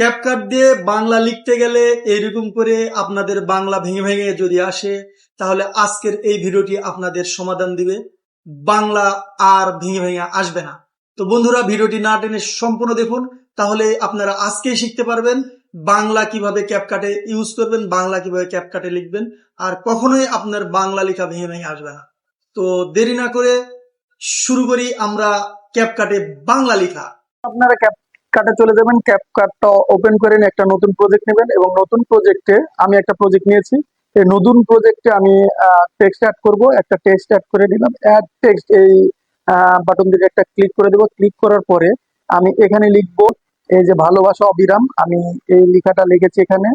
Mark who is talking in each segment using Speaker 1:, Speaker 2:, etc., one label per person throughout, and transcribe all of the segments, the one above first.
Speaker 1: CapCut দিয়ে বাংলা লিখতে গেলে এরকম করে আপনাদের বাংলা ভেঙে ভেঙে যদি আসে, তাহলে আজকের এই ভিডিওটি আপনাদের সমাধান দিবে। বাংলা আর ভেঙে ভেঙে আসবে না। তো বন্ধুরা, ভিডিওটি না টেনে সম্পূর্ণ দেখুন, তাহলে আপনারা আজকেই শিখতে পারবেন বাংলা কীভাবে ক্যাপকাটে ইউজ করবেন, বাংলা কীভাবে ক্যাপকাটে লিখবেন, আর কখনোই আপনার বাংলা লেখা ভেঙে ভেঙে আসবে না। তো দেরি না করে শুরু করি আমরা ক্যাপকাটে বাংলা লেখা।
Speaker 2: আপনারা ক্যাপ কাটে চলে যাবেন, ক্যাপ কার্ডটা ওপেন করে নিয়ে একটা নতুন প্রজেক্ট নেবেন এবং নতুন প্রজেক্টে আমি একটা প্রজেক্ট নিয়েছি। এই নতুন প্রজেক্টে আমি টেক্সট অ্যাড করব, একটা টেক্সট অ্যাড করে দিলাম অ্যাড টেক্সট এই বাটন দিকে একটা ক্লিক করে দেবো। ক্লিক করার পরে আমি এখানে লিখব, এই যে ভালোবাসা অবিরাম, আমি এই লেখাটা লিখেছি এখানে।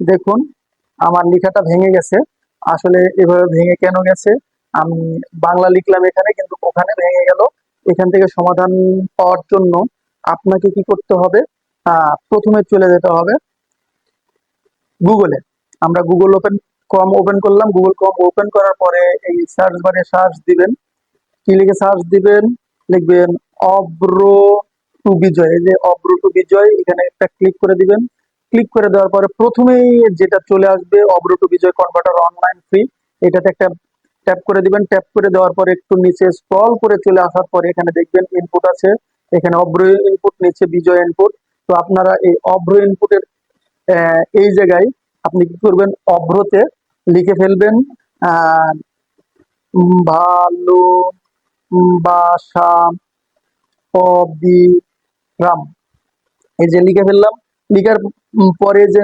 Speaker 2: দেখুন, আমার লেখাটা ভেঙে গেছে। আসলে এভাবে ভেঙে কেন গেছে? আমি বাংলা লিখলাম এখানে, কিন্তু ওখানে ভেঙে গেল। এখান থেকে সমাধান পাওয়ার জন্য আপনাকে কি করতে হবে? প্রথমে চলে যেতে হবে গুগলে আমরা গুগল ওপেন কম ওপেন করলাম। গুগল কম ওপেন করার পরে এই সার্চ বারে সার্চ দিবেন। কি লিখে সার্চ দিবেন? লিখবেন অব্র টু বিজয় যে অব্র টু বিজয় এখানে একটা ক্লিক করে দিবেন। ক্লিক করে দেওয়ার পরে প্রথমেই যেটা চলে আসবে Avro to Bijoy converter online free এটাতে একটা ট্যাপ করে দিবেন। ট্যাপ করে দেওয়ার পরে একটু নিচে স্ক্রল করে চলে আসার পরে এখানে দেখবেন ইনপুট আছে। এখানে অব্র ইনপুট নিচ্ছে বিজয় ইনপুট তো আপনারা এই অব্র ইনপুটের এই জায়গায় আপনি কি করবেন? অভ্রতে লিখে ফেলবেন ভালো বাসা অবিরাম। এই যে লিখে ফেললাম, লিখার পরে যে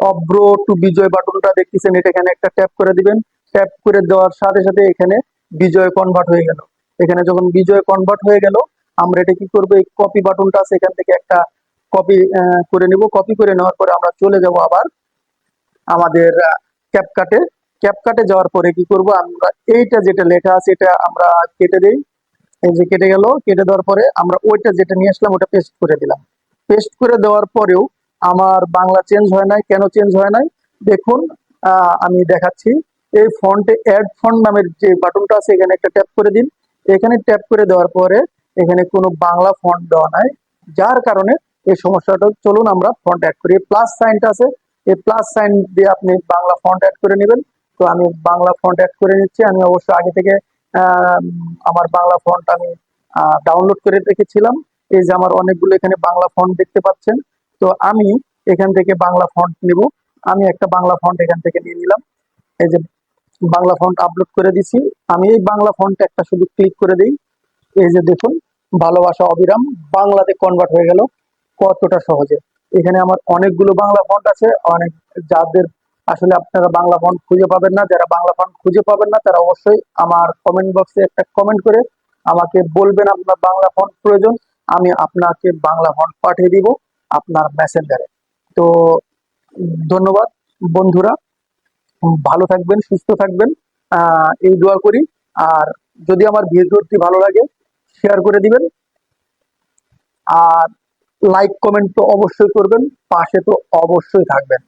Speaker 2: অভ্র টু বিজয় বাটনটা দেখতেছেন, এটা এখানে একটা ট্যাপ করে দিবেন। ট্যাপ করে দেওয়ার সাথে সাথে এখানে বিজয় কনভার্ট হয়ে গেল। এখানে যখন বিজয় কনভার্ট হয়ে গেল আমরা এটা কি করব? এই কপি বাটনটা আছে, এখান থেকে একটা কপি করে নিব। কপি করে নেওয়ার পরে আমরা চলে যাব আবার আমাদের ক্যাপকাটে ক্যাপকাটে যাওয়ার পরে কি করব? আমরা এইটা যেটা লেখা আছে, এটা আমরা কেটে দেই। এই যে কেটে গেল, কেটে দেওয়ার পরে আমরা ওইটা যেটা নিয়ে আসলাম, ওটা পেস্ট করে দিলাম। পেস্ট করে দেওয়ার পরেও আমার বাংলা চেঞ্জ হয় নাই। কেন চেঞ্জ হয় নাই? দেখুন আমি দেখাচ্ছি। এই ফন্টে অ্যাড ফন্ট নামের যে বাটনটা আছে, এখানে একটা ট্যাপ করে দিন। এখানে ট্যাপ করে দেওয়ার পরে এখানে কোনো বাংলা ফন্ট দেওয়া নাই, যার কারণে এই সমস্যাটা চলুন আমরা ফন্ট অ্যাড করি। প্লাস সাইনটা আছে, এই প্লাস সাইন দিয়ে আপনি বাংলা ফন্ট অ্যাড করে নেবেন। তো আমি বাংলা ফন্ট অ্যাড করে নিচ্ছি। আমি অবশ্য আগে থেকে আমার বাংলা ফন্ট আমি ডাউনলোড করে রেখেছিলাম। এই যে আমার অনেকগুলো এখানে বাংলা ফন্ট দেখতে পাচ্ছেন। তো আমি এখান থেকে বাংলা ফন্ট নিব। আমি একটা বাংলা ফন্ট এখান থেকে নিয়ে নিলাম। এই যে বাংলা ফন্ট আপলোড করে দিছি। আমি এই বাংলা ফন্ট একটা শুধু ক্লিক করে দিই। এই যে দেখুন, ভালোবাসা অবিরাম, বাংলাতে কনভার্ট হয়ে গেল কতটা সহজে। এখানে আমার অনেকগুলো বাংলা ফন্ট আছে, অনেক যাদের আসলে আপনারা বাংলা ফন্ট খুঁজে পাবেন না, যারা বাংলা ফন্ট খুঁজে পাবেন না, তারা অবশ্যই আমার কমেন্ট বক্সে একটা কমেন্ট করে আমাকে বলবেন আপনার বাংলা ফন্ট প্রয়োজন, আমি আপনাকে বাংলা ফন্ট পাঠিয়ে দিব আপনার মেসেঞ্জারে তো, ধন্যবাদ বন্ধুরা, ভালো থাকবেন, সুস্থ থাকবেন এই দোয়া করি। আর যদি আমার ভিডিওটি ভালো লাগে শেয়ার করে দিবেন। আর লাইক কমেন্ট তো অবশ্যই করবেন পাশে তো অবশ্যই থাকবেন।